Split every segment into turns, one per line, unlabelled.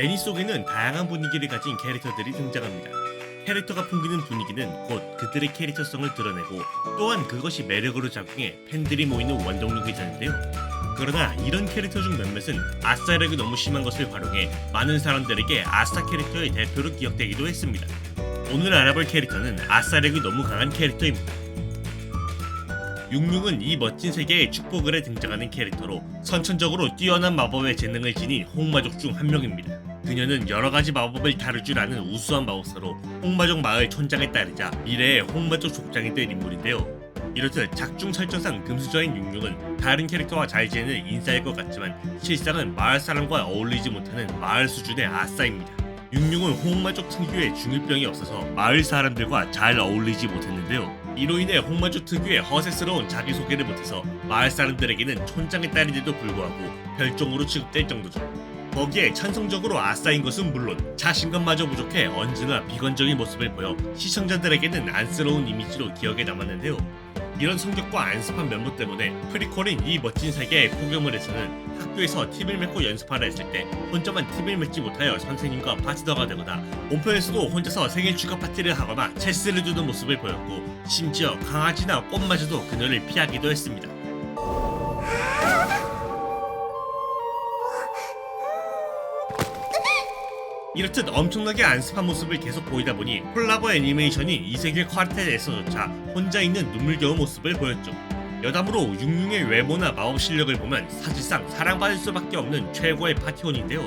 애니 속에는 다양한 분위기를 가진 캐릭터들이 등장합니다. 캐릭터가 풍기는 분위기는 곧 그들의 캐릭터성을 드러내고 또한 그것이 매력으로 작용해 팬들이 모이는 원동력이 되는데요. 그러나 이런 캐릭터 중 몇몇은 아싸력이 너무 심한 것을 활용해 많은 사람들에게 아싸 캐릭터의 대표로 기억되기도 했습니다. 오늘 알아볼 캐릭터는 아싸력이 너무 강한 캐릭터입니다. 융융은 이 멋진 세계의 축복을 해 등장하는 캐릭터로 선천적으로 뛰어난 마법의 재능을 지닌 홍마족 중 한 명입니다. 그녀는 여러 가지 마법을 다룰 줄 아는 우수한 마법사로 홍마족 마을 촌장에 따르자 미래의 홍마족 족장이 될 인물인데요. 이렇듯 작중 설정상 금수저인 융융은 다른 캐릭터와 잘 지내는 인싸일 것 같지만 실상은 마을 사람과 어울리지 못하는 마을 수준의 아싸입니다. 융융은 홍마족 특유의 중일병이 없어서 마을 사람들과 잘 어울리지 못했는데요. 이로 인해 홍마족 특유의 허세스러운 자기소개를 못해서 마을 사람들에게는 촌장의 딸인데도 불구하고 별종으로 취급될 정도죠. 거기에 찬성적으로 아싸인 것은 물론 자신감마저 부족해 언제나 비관적인 모습을 보여 시청자들에게는 안쓰러운 이미지로 기억에 남았는데요. 이런 성격과 안습한 면모 때문에 프리퀄인 이 멋진 세계의 포교물에서는 학교에서 팀을 맺고 연습하라 했을 때 혼자만 팀을 맺지 못하여 선생님과 파트너가 되거나 본편에서도 혼자서 생일 축하 파티를 하거나 체스를 두는 모습을 보였고 심지어 강아지나 꽃마저도 그녀를 피하기도 했습니다. 이렇듯 엄청나게 안습한 모습을 계속 보이다 보니 콜라보 애니메이션이 이세계 쿼르텟에서조차 혼자 있는 눈물겨운 모습을 보였죠. 여담으로 융융의 외모나 마법 실력을 보면 사실상 사랑받을 수밖에 없는 최고의 파티원인데요.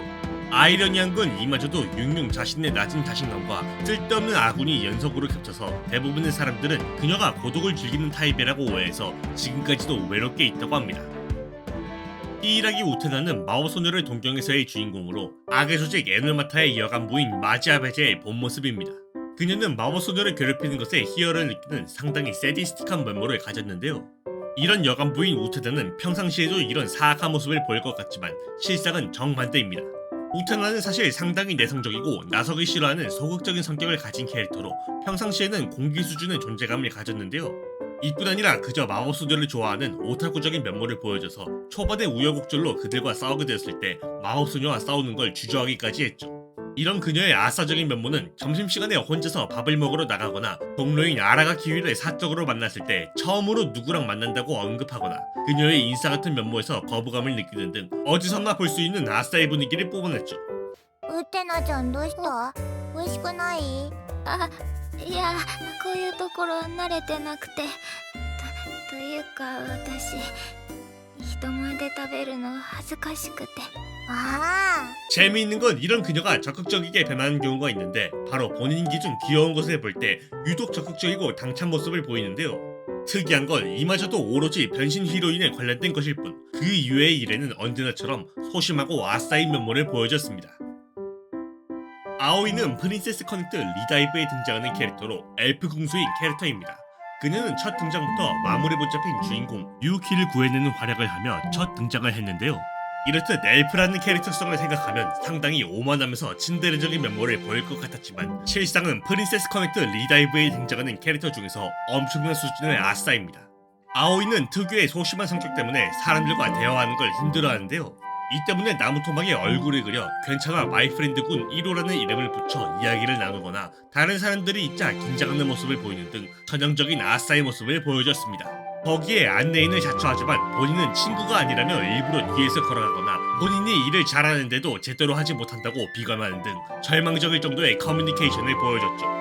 아이러니한 건 이마저도 융융 자신의 낮은 자신감과 쓸데없는 아군이 연속으로 겹쳐서 대부분의 사람들은 그녀가 고독을 즐기는 타입이라고 오해해서 지금까지도 외롭게 있다고 합니다. 히이라기 우테나는 마법소녀를 동경해서의 주인공으로 악의 조직 에누마타의 여간부인 마지아 베제의 본 모습입니다. 그녀는 마법소녀를 괴롭히는 것에 희열을 느끼는 상당히 세디스틱한 면모를 가졌는데요. 이런 여간부인 우테나는 평상시에도 이런 사악한 모습을 보일 것 같지만 실상은 정반대입니다. 우테나는 사실 상당히 내성적이고 나서기 싫어하는 소극적인 성격을 가진 캐릭터로 평상시에는 공기 수준의 존재감을 가졌는데요. 이뿐 아니라 그저 마법 소녀를 좋아하는 오타쿠적인 면모를 보여줘서 초반에 우여곡절로 그들과 싸우게 되었을 때 마법 소녀와 싸우는 걸 주저하기까지 했죠. 이런 그녀의 아싸적인 면모는 점심시간에 혼자서 밥을 먹으러 나가거나 동료인 아라가 키위를 사적으로 만났을 때 처음으로 누구랑 만난다고 언급하거나 그녀의 인싸 같은 면모에서 거부감을 느끼는 등 어디서나 볼 수 있는 아싸의 분위기를 뽐냈죠.
ウーテナちゃんどうした美味しくない
あ いやこういうところ慣れてなくてとというか私人前で食べるの恥ずかしくて
あ
재미있는 건 이런 그녀가 적극적이게 변하는 경우가 있는데 바로 본인 기준 귀여운 것을 볼 때 유독 적극적이고 당찬 모습을 보이는데요. 특이한 건 이마저도 오로지 변신 히로인에 관련된 것일 뿐 그 이외의 일에는 언제나처럼 소심하고 아싸인 면모를 보여줬습니다. 아오이는 프린세스 커넥트 리다이브에 등장하는 캐릭터로 엘프 궁수인 캐릭터입니다. 그녀는 첫 등장부터 마물에 붙잡힌 주인공 유키를 구해내는 활약을 하며 첫 등장을 했는데요. 이렇듯 엘프라는 캐릭터성을 생각하면 상당히 오만하면서 친데레적인 면모를 보일 것 같았지만 실상은 프린세스 커넥트 리다이브에 등장하는 캐릭터 중에서 엄청난 수준의 아싸입니다. 아오이는 특유의 소심한 성격 때문에 사람들과 대화하는 걸 힘들어하는데요. 이 때문에 나무 토막에 얼굴을 그려 괜찮아 마이프렌드군 1호라는 이름을 붙여 이야기를 나누거나 다른 사람들이 있자 긴장하는 모습을 보이는 등 전형적인 아싸의 모습을 보여줬습니다. 거기에 안내인을 자처하지만 본인은 친구가 아니라며 일부러 뒤에서 걸어가거나 본인이 일을 잘하는데도 제대로 하지 못한다고 비관하는 등 절망적일 정도의 커뮤니케이션을 보여줬죠.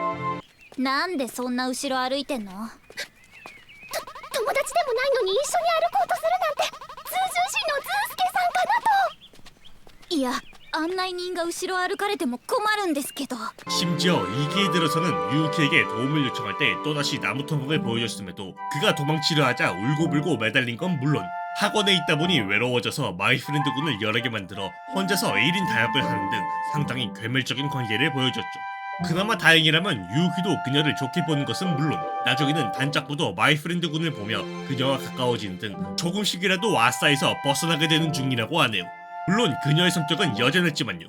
なんでそんな後ろ歩いてんの
友達でもないのに一緒に歩こうとするなんて通常心のズンスケさんかなと
いや案内人が後ろ歩かれても困るんですけど
심지어 이기에 들어서는 유키에게 도움을 요청할 때 또다시 나무 토막을 보여줬음에도 그가 도망치려 하자 울고불고 매달린 건 물론 학원에 있다 보니 외로워져서 마이프렌드군을 여러 개 만들어 혼자서 1인 다역을 하는 등 상당히 괴멸적인 관계를 보여줬죠. 그나마 다행이라면 유키도 그녀를 좋게 보는 것은 물론 나중에는 단짝부도 마이프렌드군을 보며 그녀와 가까워지는 등 조금씩이라도 아싸에서 벗어나게 되는 중이라고 하네요. 물론 그녀의 성격은 여전했지만요.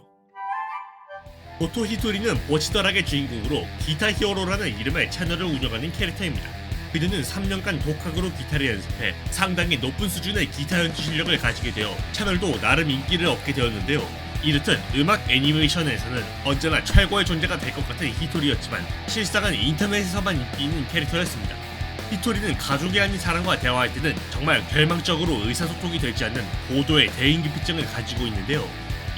보토 히토리는 보치더락의 주인공으로 기타 히어로라는 이름의 채널을 운영하는 캐릭터입니다. 그녀는 3년간 독학으로 기타를 연습해 상당히 높은 수준의 기타 연주 실력을 가지게 되어 채널도 나름 인기를 얻게 되었는데요. 이렇듯 음악 애니메이션에서는 언제나 최고의 존재가 될 것 같은 히토리였지만 실상은 인터넷에서만 인기 있는 캐릭터였습니다. 히토리는 가족이 아닌 사람과 대화할 때는 정말 결망적으로 의사소통이 되지 않는 고도의 대인기피증을 가지고 있는데요.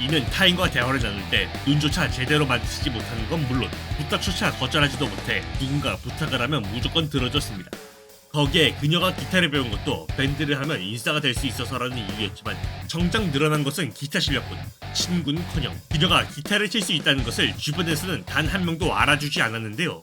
이는 타인과 대화를 나눌 때 눈조차 제대로 마주치지 못하는 건 물론 부탁조차 거절하지도 못해 누군가 부탁을 하면 무조건 들어줬습니다. 거기에 그녀가 기타를 배운 것도 밴드를 하면 인싸가 될 수 있어서라는 이유였지만 정작 늘어난 것은 기타 실력뿐 친구는커녕 그녀가 기타를 칠 수 있다는 것을 주변에서는 단 한 명도 알아주지 않았는데요.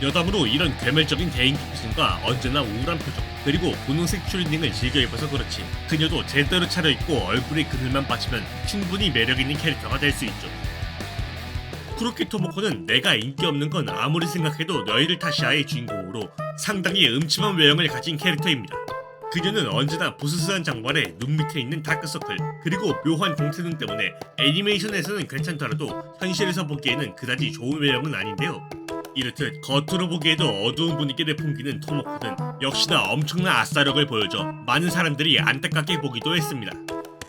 여담으로 이런 괴멸적인 대인 기피증과 언제나 우울한 표정 그리고 분홍색 추리닝을 즐겨 입어서 그렇지 그녀도 제대로 차려입고 얼굴에 그늘만 빠지면 충분히 매력있는 캐릭터가 될 수 있죠. 쿠로키 토모코는 내가 인기 없는 건 아무리 생각해도 너희를 탓이야의 주인공으로 상당히 음침한 외형을 가진 캐릭터입니다. 그녀는 언제나 부스스한 장발에 눈 밑에 있는 다크서클 그리고 묘한 동태눈 때문에 애니메이션에서는 괜찮더라도 현실에서 보기에는 그다지 좋은 외형은 아닌데요. 이렇듯 겉으로 보기에도 어두운 분위기를 풍기는 토모코는 역시나 엄청난 아싸력을 보여줘 많은 사람들이 안타깝게 보기도 했습니다.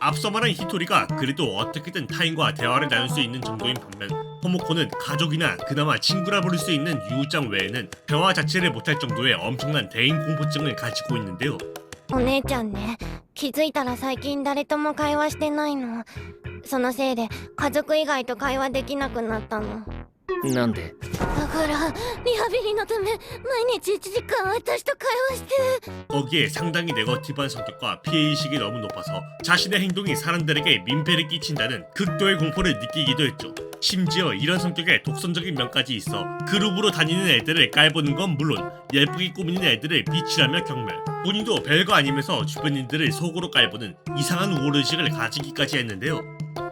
앞서 말한 히토리가 그래도 어떻게든 타인과 대화를 나눌 수 있는 정도인 반면 토모코는 가족이나 그나마 친구라 부를 수 있는 유우짱 외에는 대화 자체를 못할 정도의 엄청난 대인 공포증을 가지고 있는데요.
お姉ちゃんね気づいたら最近誰とも会話してないのそのせいで家族以外と会話できなくなったの
なんで
だからリハビリのため毎日1時間私と会話して
거기에 상당히 네거티브한 성격과 피해의식이 너무 높아서 자신의 행동이 사람들에게 민폐를 끼친다는 극도의 공포를 느끼기도 했죠. 심지어 이런 성격에 독선적인 면까지 있어 그룹으로 다니는 애들을 깔보는 건 물론 예쁘게 꾸미는 애들을 비치라며 경멸 본인도 별거 아니면서 주변인들을 속으로 깔보는 이상한 우월의식을 가지기까지 했는데요.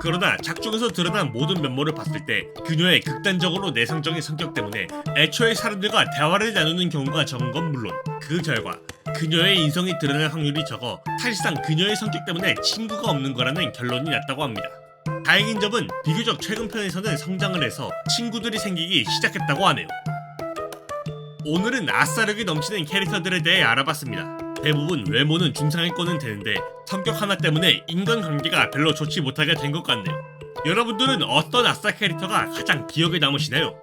그러나 작중에서 드러난 모든 면모를 봤을 때 그녀의 극단적으로 내성적인 성격 때문에 애초에 사람들과 대화를 나누는 경우가 적은 건 물론 그 결과 그녀의 인성이 드러날 확률이 적어 사실상 그녀의 성격 때문에 친구가 없는 거라는 결론이 났다고 합니다. 다행인 점은 비교적 최근 편에서는 성장을 해서 친구들이 생기기 시작했다고 하네요. 오늘은 아싸력이 넘치는 캐릭터들에 대해 알아봤습니다. 대부분 외모는 중상위권은 되는데 성격 하나 때문에 인간관계가 별로 좋지 못하게 된 것 같네요. 여러분들은 어떤 아싸 캐릭터가 가장 기억에 남으시나요?